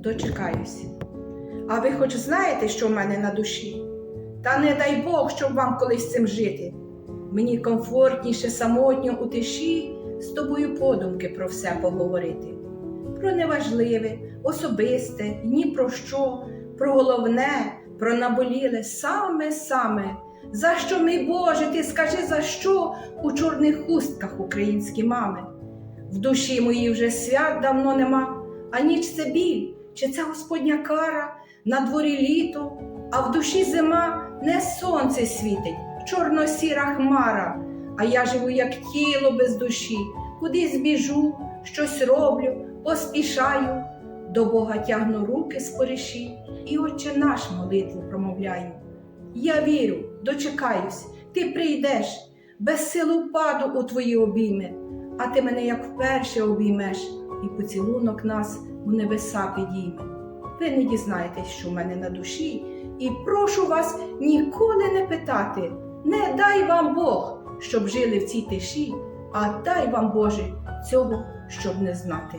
дочекаюсь. А ви хоч знаєте, що в мене на душі? Та не дай Бог, щоб вам колись цим жити. Мені комфортніше самотньо у тиші з тобою подумки про все поговорити. Про неважливе, особисте, ні про що, про головне, про наболіле саме-саме. За що, мій Боже, ти скажи за що у чорних хустках українські мами? В душі моїй вже свят давно нема, а ніч це біль, чи це Господня кара, на дворі літо, а в душі зима не сонце світить, чорно-сіра хмара, а я живу, як тіло без душі, кудись біжу, щось роблю, поспішаю, до Бога тягну руки скоріші, і Отче наш молитву промовляю. Я вірю, дочекаюсь, ти прийдеш, без сил упаду у твої обійми, а ти мене як вперше обіймеш, і поцілунок нас у небеса підійме. Ви не дізнаєтесь, що в мене на душі, і прошу вас ніколи не питати, не дай вам Бог, щоб жили в цій тиші, а дай вам Боже цього, щоб не знати.